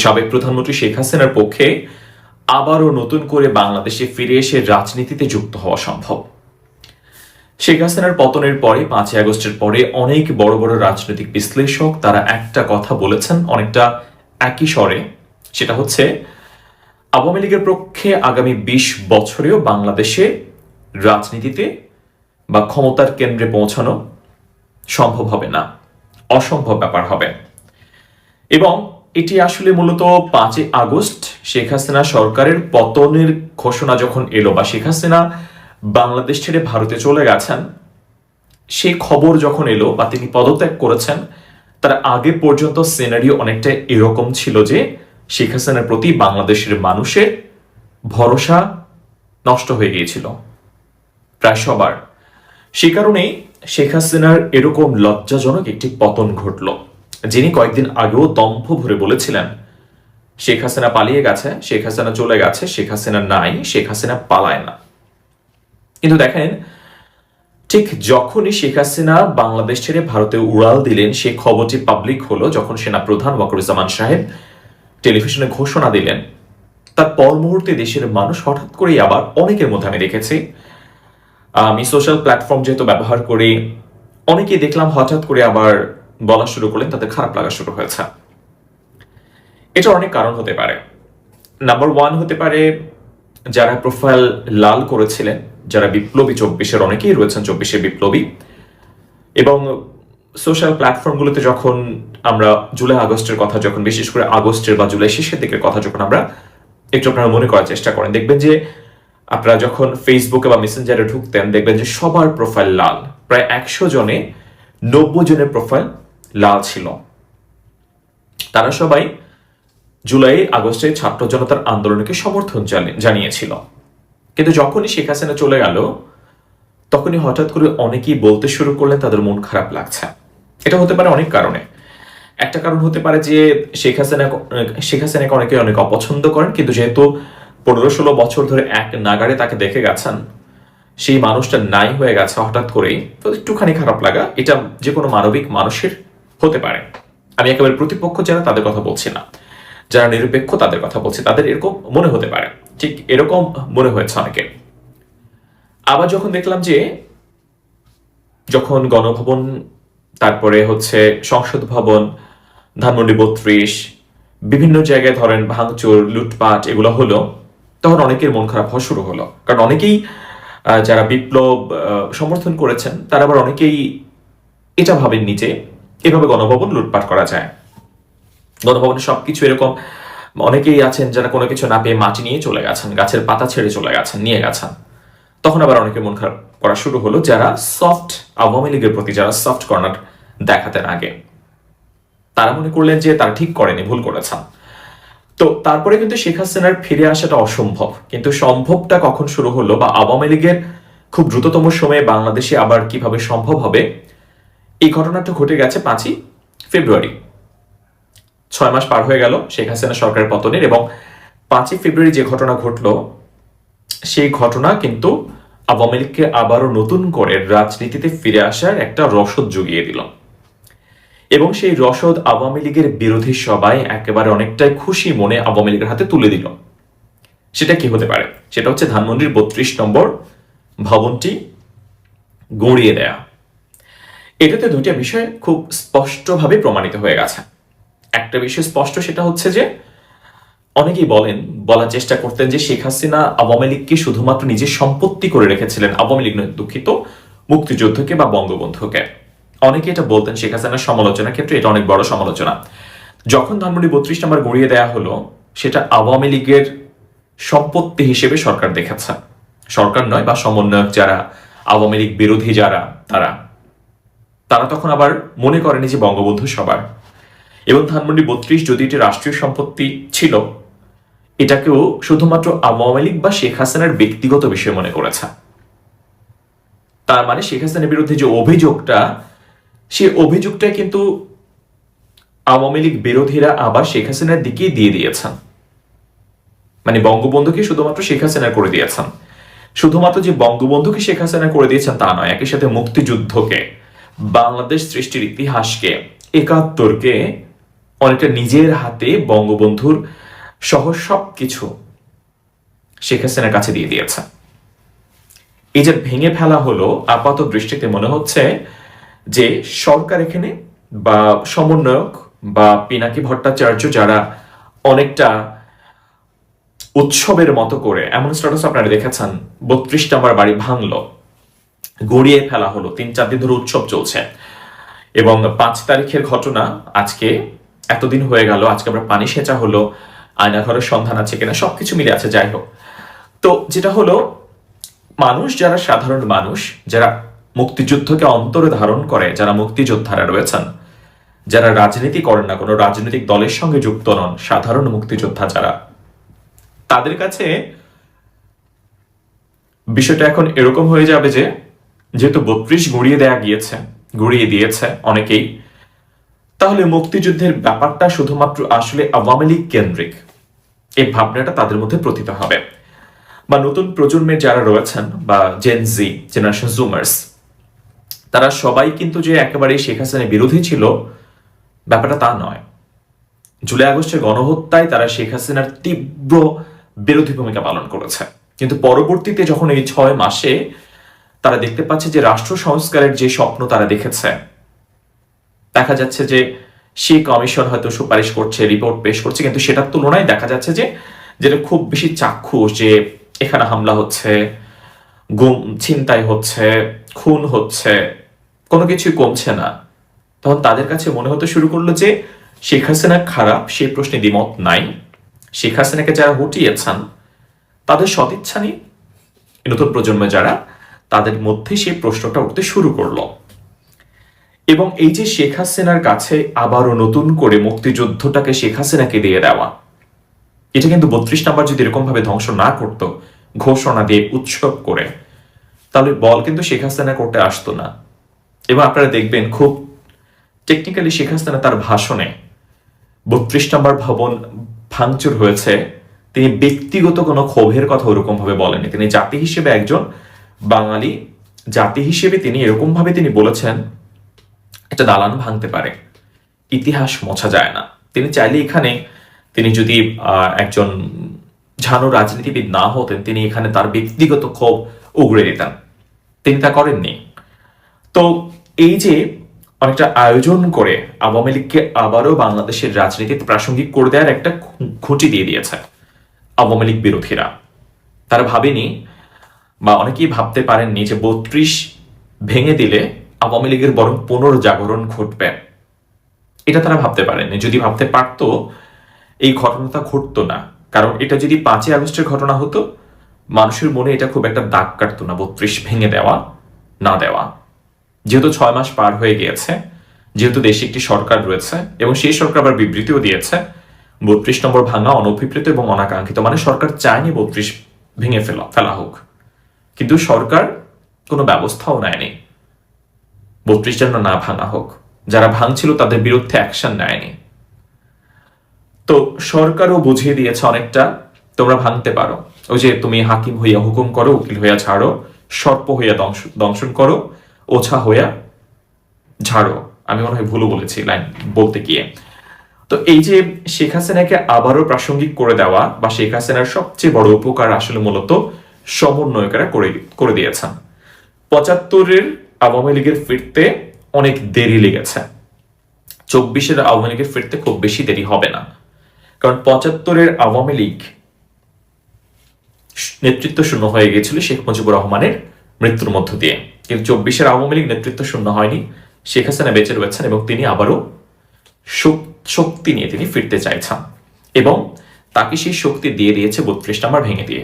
সাবেক প্রধানমন্ত্রী শেখ হাসিনার পক্ষে আবারও নতুন করে বাংলাদেশে ফিরে এসে রাজনীতিতে যুক্ত হওয়া সম্ভব। শেখ হাসিনার পতনের পরে পাঁচই আগস্টের পরে অনেক বড় বড় রাজনৈতিক বিশ্লেষক তারা একটা কথা বলেছেন, অনেকটা একই স্বরে। সেটা হচ্ছে, আওয়ামী লীগের পক্ষে আগামী বিশ বছরেও বাংলাদেশে রাজনীতিতে বা ক্ষমতার কেন্দ্রে পৌঁছানো সম্ভব হবে না। অসম্ভব ব্যাপার হবে। এবং এটি আসলে মূলত পাঁচই আগস্ট শেখ হাসিনা সরকারের পতনের ঘোষণা যখন এলো বা শেখ হাসিনা বাংলাদেশ ছেড়ে ভারতে চলে গেছেন, সেই খবর যখন এলো বা তিনি পদত্যাগ করেছেন, তার আগে পর্যন্ত সিনারিও অনেকটা এরকম ছিল যে শেখ হাসিনার প্রতি বাংলাদেশের মানুষের ভরসা নষ্ট হয়ে গিয়েছিল। প্রায় সবার। সে কারণেই শেখ হাসিনার এরকম লজ্জাজনক একটি পতন ঘটল। যিনি কয়েকদিন আগেও দম্ভ ভরে বলেছিলেন, শেখ হাসিনা পালিয়ে গেছে, শেখ হাসিনা চলে গেছে, শেখ হাসিনা নাই, শেখ হাসিনা পালায় না। কিন্তু দেখেন, ঠিক যখনই শেখ হাসিনা বাংলাদেশ ছেড়ে ভারতে উড়াল দিলেন সেই খবরটি পাবলিক হলো যখন সেনা প্রধান ওয়াকরুজ্জামান সাহেব টেলিভিশনে ঘোষণা দিলেন। তার পর মুহূর্তে দেশের মানুষ হঠাৎ করেই আবার অনেকের মধ্যে আমি দেখেছি। আমি সোশ্যাল প্ল্যাটফর্ম যেহেতু ব্যবহার করি, অনেকেই দেখলাম হঠাৎ করে আবার বলা শুরু করলেন, তাদের খারাপ লাগা শুরু হয়েছে। এটা অনেক কারণ হতে পারে। নাম্বার ওয়ান হতে পারে, যারা প্রোফাইল লাল করেছিলেন, যারা বিপ্লবী চব্বিশের অনেকেই রয়েছেন, চব্বিশে বিপ্লবী। এবং সোশ্যাল প্ল্যাটফর্মগুলোতে যখন আমরা জুলাই আগস্টের কথা, যখন বিশেষ করে আগস্টের বা জুলাই শেষের দিকের কথা যখন আমরা একটু আপনারা মনে করার চেষ্টা করেন, দেখবেন যে আপনারা যখন ফেসবুকে বা মেসেঞ্জারে ঢুকতেন, দেখবেন যে সবার প্রোফাইল লাল। প্রায় একশো জনে নব্বই জনের প্রোফাইল লাল ছিল। তারা সবাই জুলাই, আগস্টে ছাত্র জনতার আন্দোলনকে সমর্থন জানি- জানিয়েছিল। কিন্তু যখনই শেখ হাসিনা চলে গেল, তখনই হঠাৎ করে অনেকেই বলতে শুরু করলে তাদের মন খারাপ লাগছে। এটা হতে পারে অনেক কারণে। একটা কারণ হতে পারে যে শেখ হাসিনা শেখ হাসিনাকে অনেকে অনেক অপছন্দ করেন, কিন্তু যেহেতু পনেরো ষোলো বছর ধরে এক নাগারে তাকে দেখে গেছেন, সেই মানুষটা নাই হয়ে গেছে হঠাৎ করেই। তো একটুখানি খারাপ লাগা। এটা যে কোনো মানবিক মানুষের হতে পারে। আমি একেবারে প্রতিপক্ষ যারা তাদের কথা বলছি না। যারা নিরপেক্ষ তাদের কথা বলছি, তাদের এরকম মনে হতে পারে। ঠিক এরকম মনে হয়েছে অনেকে আবার যখন দেখলাম যে, যখন গণভবন, তারপরে হচ্ছে সংসদ ভবন, ধানমন্ডি বত্রিশ, বিভিন্ন জায়গায় ধরেন ভাঙচুর, লুটপাট এগুলো হলো, তখন অনেকের মন খারাপ হওয়া শুরু হলো। কারণ অনেকেই যারা বিপ্লব সমর্থন করেছেন, তারা আবার অনেকেই এটা ভাবেন নিচে এভাবে গণভবন লুটপাট করা যায়। গণভবনে সবকিছু এরকম, অনেকেই আছেন যারা কোনো কিছু না পেয়ে মাটি নিয়ে চলে গেছেন, গাছের পাতা ছেড়ে চলে গেছেন, নিয়ে গেছেন। তখন আবার অনেকে মন খারাপ করা শুরু হলো যারা সফট আওয়ামী লীগের প্রতি, যারা সফট কর্নার দেখাতেন আগে। তারা মনে করলেন যে তারা ঠিক করেনি, ভুল করেছেন। তো তারপরে কিন্তু শেখ হাসিনার ফিরে আসাটা অসম্ভব। কিন্তু সম্ভবটা কখন শুরু হলো বা আওয়ামী লীগের খুব দ্রুততম সময়ে বাংলাদেশে আবার কীভাবে সম্ভব হবে এই ঘটনাটা ঘটে গেছে পাঁচই ফেব্রুয়ারি। ছয় মাস পার হয়ে গেল শেখ হাসিনা সরকারের পতনের এবং পাঁচই ফেব্রুয়ারি যে ঘটনা ঘটলো, সেই ঘটনা কিন্তু আওয়ামী লীগকে আবারও নতুন করে রাজনীতিতে ফিরে আসার একটা রসদ জুগিয়ে দিল। এবং সেই রসদ আওয়ামী লীগের বিরোধী সবাই একেবারে অনেকটাই খুশি মনে আওয়ামী লীগের হাতে তুলে দিল। সেটা কি হতে পারে? সেটা হচ্ছে ধানমন্ডির বত্রিশ নম্বর ভবনটি গড়িয়ে দেয়া। এটাতে দুইটা বিষয় খুব স্পষ্টভাবে প্রমাণিত হয়ে গেছে। একটা বিষয় স্পষ্ট, সেটা হচ্ছে যে অনেকেই বলেন, বলার চেষ্টা করতেন যে শেখ হাসিনা আওয়ামী লীগকে শুধুমাত্র নিজের সম্পত্তি করে রেখেছিলেন, আওয়ামী লীগ নয়, দুঃখিত, মুক্তিযুদ্ধকে বা বঙ্গবন্ধুকে। অনেকে এটা বলতেন, শেখ হাসিনার সমালোচনার ক্ষেত্রে এটা অনেক বড় সমালোচনা। যখন ধানমন্ডি বত্রিশ নম্বর গড়িয়ে দেওয়া হলো, সেটা আওয়ামী লীগের সম্পত্তি হিসেবে সরকার দেখেছে। সরকার নয় বা সমন্বয়ক যারা, আওয়ামী লীগ বিরোধী যারা, তারা। তারা তখন আবার মনে করেনি যে বঙ্গবন্ধু সবার। এবং ধানমন্ডি বত্রিশ যদি এটি রাষ্ট্রীয় সম্পত্তি ছিল, এটাকেও শুধুমাত্র আওয়ামী লীগ বা শেখ হাসিনার ব্যক্তিগত বিষয় মনে করেছে। তার মানে শেখ হাসিনার বিরুদ্ধে যে অভিযোগটা, সে অভিযোগটা কিন্তু আওয়ামী লীগ বিরোধীরা আবার শেখ হাসিনার দিকেই দিয়ে দিয়েছেন। মানে বঙ্গবন্ধুকে শুধুমাত্র শেখ হাসিনা করে দিয়েছেন। শুধুমাত্র যে বঙ্গবন্ধুকে শেখ হাসিনা করে দিয়েছেন তা নয় একই সাথে মুক্তিযুদ্ধকে। বাংলাদেশ সৃষ্টির ইতিহাসকে, একাত্তরকে অনেকটা নিজের হাতে বঙ্গবন্ধুর সহ সব কিছু শেখ হাসিনার কাছে দিয়ে দিয়েছে। এই যে ভেঙে ফেলা হলো আপাত দৃষ্টিতে মনে হচ্ছে যে সরকার এখানে বা সমন্বয়ক বা পিনাকি ভট্টাচার্য যারা অনেকটা উৎসবের মতো করে, এমন স্ট্যাটাস আপনারা দেখেছেন বত্রিশ নম্বর বাড়ি ভাঙলো। গড়িয়ে ফেলা হলো। তিন চার দিন ধরে উৎসব চলছে। এবং পাঁচ তারিখের ঘটনা আজকে এতদিন হয়ে গেল। আজকে আমরা পানি সেচা হলো, আয়নাঘরের সন্ধান আছে কিনা, সবকিছু মিলে আছে, যাই হোক। তো যেটা হলো, মানুষ যারা সাধারণ মানুষ, যারা মুক্তিযুদ্ধকে অন্তরে ধারণ করে, যারা মুক্তিযোদ্ধারা রয়েছেন, যারা রাজনীতি করেন না, কোনো রাজনৈতিক দলের সঙ্গে যুক্ত নন, সাধারণ মুক্তিযোদ্ধা যারা, তাদের কাছে বিষয়টা এখন এরকম হয়ে যাবে যে যেহেতু বত্রিশ গুড়িয়ে দেয়া গিয়েছে, গুড়িয়ে দিয়েছে অনেকেই, তাহলে মুক্তিযুদ্ধের ব্যাপারটা শুধুমাত্র আসলে আওয়ামী লীগ কেন্দ্রিক। এই ভাবনাটা তাদের মধ্যে প্রতীত হবে। বা নতুন প্রজন্মের যারা রয়েছেন, বা জেনজি জেনারেশন জুমার্স তারা সবাই কিন্তু যে একেবারে শেখ হাসিনার বিরোধী ছিল, ব্যাপারটা তা নয়। জুলাই আগস্টের গণহত্যায় তারা শেখ হাসিনার তীব্র বিরোধী ভূমিকা পালন করেছে। কিন্তু পরবর্তীতে যখন এই ছয় মাসে তারা দেখতে পাচ্ছে যে রাষ্ট্র সংস্কারের যে স্বপ্ন তারা দেখেছে। দেখা যাচ্ছে যে সে কমিশন হয়তো সুপারিশ করছে রিপোর্ট পেশ করছে, কিন্তু সেটার তুলনায় দেখা যাচ্ছে যে যেটা খুব বেশি চাক্ষুষ, যে এখানে হামলা হচ্ছে, গুম, ছিনতাই হচ্ছে, খুন হচ্ছে, কোনো কিছুই কমছে না। তখন তাদের কাছে মনে হতে শুরু করল যে, শেখ হাসিনা খারাপ, সেই প্রশ্নে দ্বিমত নাই। শেখ হাসিনাকে যারা হটিয়েছেন, তাদের সদিচ্ছা নেই। নতুন প্রজন্মে যারা তাদের মধ্যে সেই প্রশ্নটা উঠতে শুরু করল। এবং এই যে শেখ হাসিনার কাছে আবারও নতুন করে মুক্তিযুদ্ধটাকে শেখ হাসিনাকে দিয়ে দেওয়া, এটা কিন্তু বত্রিশ নাম্বার যদি এরকম ভাবে ধ্বংস না করতো, ঘোষণা দিয়ে উৎসব করে, তাহলে বল কিন্তু শেখ হাসিনা করতে আসতো না। এবং আপনারা দেখবেন খুব টেকনিক্যালি শেখ হাসিনা তার ভাষণে বত্রিশ নম্বর ভবন ভাঙচুর হয়েছে। তিনি ব্যক্তিগত কোনো ক্ষোভের কথা ওরকম ভাবে বলেনি তিনি জাতি হিসেবে একজন বাঙালি জাতি হিসেবে তিনি এরকম ভাবে তিনি বলেছেন, একটা দালান ভাঙতে পারে। ইতিহাস মোছা যায় না। তিনি চাইলে এখানে তিনি যদি একজন ঝানু রাজনীতিবিদ না হতেন, তিনি এখানে তার ব্যক্তিগত ক্ষোভ উগড়ে দিতেন। তিনি তা করেননি। তো এই যে অনেকটা আয়োজন করে আওয়ামী লীগকে আবারও বাংলাদেশের রাজনীতিতে প্রাসঙ্গিক করে দেওয়ার একটা খুঁটি দিয়ে দিয়েছে আওয়ামী লীগ বিরোধীরা। তারা ভাবেনি বা অনেকেই ভাবতে পারেননি যে বত্রিশ ভেঙে দিলে আওয়ামী লীগের বরং পুনর্জাগরণ ঘটবে। এটা তারা ভাবতে পারেননি। যদি ভাবতে পারতো, এই ঘটনাটা ঘটতো না। কারণ এটা যদি পাঁচই আগস্টের ঘটনা হতো, মানুষের মনে এটা খুব একটা দাগ কাটতো না, বত্রিশ ভেঙে দেওয়া, না দেওয়া। যেহেতু ছয় মাস পার হয়ে গিয়েছে, যেহেতু দেশে একটি সরকার রয়েছে এবং সেই সরকার আবার বিবৃতিও দিয়েছে, বত্রিশ নম্বর ভাঙা, অনভিপ্রেত এবং অনাকাঙ্ক্ষিত মানে সরকার চায়নি বত্রিশ ভেঙে ফেলা ফেলা হোক। কিন্তু সরকার কোনো ব্যবস্থাও নেয়নি। বত্রিশ যেন না ভাঙা হোক। যারা ভাঙছিল তাদের বিরুদ্ধে অ্যাকশন নেয়নি। তো সরকারও বুঝিয়ে দিয়েছে অনেকটা, তোমরা ভাঙতে পারো। ওই যে তুমি হাকিম হইয়া হুকুম করো, উকিল হইয়া ছাড়ো, সর্প হইয়া দংশন করো, ওছা হইয়া ঝাড়ো। আমি মনে হয় ভুলও বলেছি লাইন বলতে গিয়ে। তো এই যে শেখ হাসিনাকে আবারও প্রাসঙ্গিক করে দেওয়া বা শেখ হাসিনার সবচেয়ে বড় উপকার আসলে মূলত সমন্বয়কেরা করে করে দিয়েছেন। পঁচাত্তরের আওয়ামী লীগের ফিরতে অনেক দেরি লেগেছে। চব্বিশের আওয়ামী লীগের ফিরতে খুব বেশি দেরি হবে না। কারণ পঁচাত্তরের আওয়ামী লীগ নেতৃত্ব শূন্য হয়ে গিয়েছিল শেখ মুজিবুর রহমানের মৃত্যুর মধ্য দিয়ে। কিন্তু চব্বিশের আওয়ামী লীগ নেতৃত্ব শূন্য হয়নি, শেখ হাসিনা বেঁচে রয়েছেন এবং তিনি আবারও শক- শক্তি নিয়ে তিনি ফিরতে চাইছেন। এবং তাকে সেই শক্তি দিয়ে দিয়েছে বত্রিশ নাম্বার ভেঙে দিয়ে।